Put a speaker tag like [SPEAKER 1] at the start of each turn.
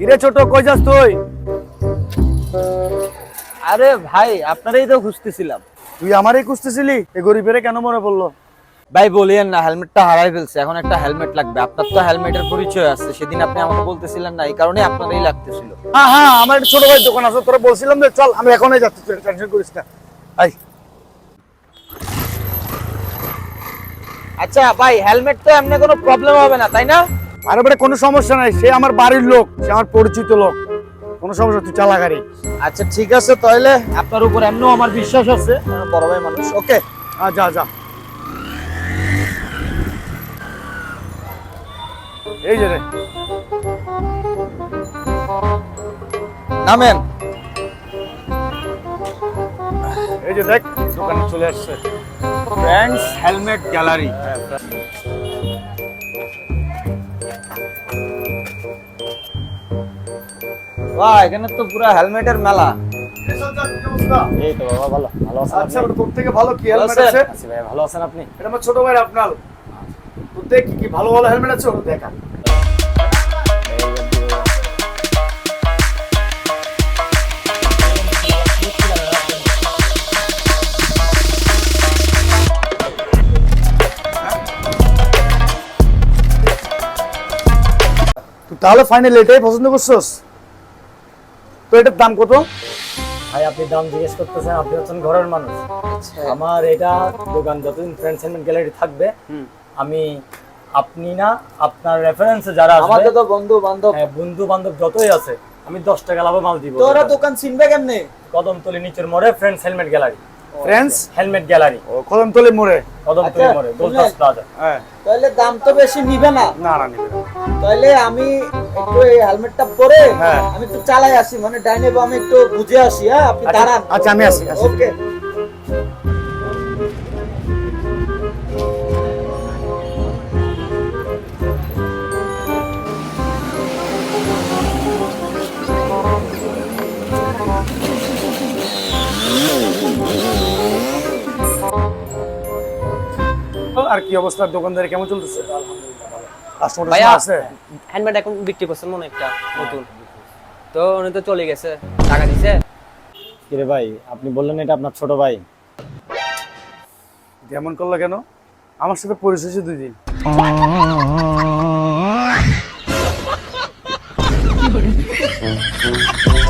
[SPEAKER 1] কিরে ছোট কই যাস তুই?
[SPEAKER 2] আরে ভাই আপনারই তো খুঁজতেছিলাম।
[SPEAKER 1] তুই আমারই খুঁজতেছিলি? এই গরিবের কেন মনে পড়ল?
[SPEAKER 2] ভাই বলিয়েন না হেলমেটটা হারাই ফেলছে। এখন একটা হেলমেট লাগবে। আপনার তো হেলমেটের পরিচয় আছে সেদিন আপনি আমাকে বলতেছিলেন না এই কারণে আপনারই লাগতেছিল।
[SPEAKER 1] হ্যাঁ হ্যাঁ আমার একটা ছোট ভাই দোকান আছে তোরা বলছিলাম যে চল আমি এখনই যাচ্ছি টেনশন করিস না। আই
[SPEAKER 2] আচ্ছা ভাই হেলমেট তো এমনি কোনো প্রবলেম হবে না তাই না?
[SPEAKER 1] আরে বেটা কোনো সমস্যা নাই সে আমার বাড়ির লোক সে আমার পরিচিত লোক। কোনো সমস্যা তুই চালা গাড়ি
[SPEAKER 2] আচ্ছা ঠিক আছে তাহলে আপনার উপর এমনিও আমার বিশ্বাস আছে। বড় ভাই মানুষ ওকে?
[SPEAKER 1] হ্যাঁ যা যা। এই যে রে।
[SPEAKER 2] নামেন।
[SPEAKER 1] এই যে দেখ দোকানে চলে আসছে।
[SPEAKER 2] ফ্রেন্ডস হেলমেট গ্যালারি বাহ এখানে তো পুরো হেলমেটের মেলা।
[SPEAKER 3] এই তো বাবা ভালো ভালো আছেন
[SPEAKER 1] আচ্ছা? ওটা তোর থেকে ভালো কি হেলমেট আছে?
[SPEAKER 3] আছি ভাই ভালো আছেন আপনি?
[SPEAKER 1] এটা আমার ছোট ভাই আপনার। তোর থেকে কি কি ভালো ভালো হেলমেট আছে ওটা দেখা তাহলে ফাইনাল এটাই পছন্দ করছস? তো এটার দাম কত?
[SPEAKER 3] ভাই আপনি দাম জিজ্ঞেস করতেছেন আপনি হচ্ছেন ঘরের মানুষ। আমার এটা দোকান যতদিন ফ্রেন্ডস এন্ড গ্যালারি থাকবে আমি আপনি না আপনার রেফারেন্সে যারা আসবে
[SPEAKER 2] আমাদের তো বন্ধু বান্ধব
[SPEAKER 3] হ্যাঁ, বন্ধু বান্ধব যতই আছে আমি দশ টাকা লাভে মাল দিব।
[SPEAKER 2] তোরা দোকান চিনবে কেমনে?
[SPEAKER 3] কদমতলি নিচের মোড়ে Friends Helmet Gallery
[SPEAKER 1] Friends
[SPEAKER 3] Helmet Gallery
[SPEAKER 1] ও কদমতলি মোড়ে।
[SPEAKER 3] কদমতলি
[SPEAKER 2] আচ্ছা,
[SPEAKER 3] মোড়ে গোলদাস প্লাজা
[SPEAKER 1] হ্যাঁ।
[SPEAKER 2] তাহলে দাম তো বেশি নিবে না?
[SPEAKER 1] না না নিবে না।
[SPEAKER 2] তাহলে আমি একটু এই হেলমেটটা পরে
[SPEAKER 1] হ্যাঁ।
[SPEAKER 2] আমি একটু চালাই আসি মানে ডাইনে বামে একটু বুঝে আসি হ্যাঁ? আপনি
[SPEAKER 1] আচ্ছা,
[SPEAKER 2] দাঁড়ান।
[SPEAKER 1] আচ্ছা, আমি আসি, আসি।
[SPEAKER 2] ওকে
[SPEAKER 1] আর কি অবস্থা? দোকানদারি কেমন চলতেছে? কাস্টমার আছে?
[SPEAKER 4] হ্যান্ডমেড এখন বিক্রি করছেন মনে একটা নতুন। তো উনি তো চলে গেছে টাকা দিছে।
[SPEAKER 3] কিরে ভাই আপনি বললেন এটা আপনার ছোট ভাই।
[SPEAKER 1] এমন করল কেন? আমার সাথে পরিচয় দুই দিন।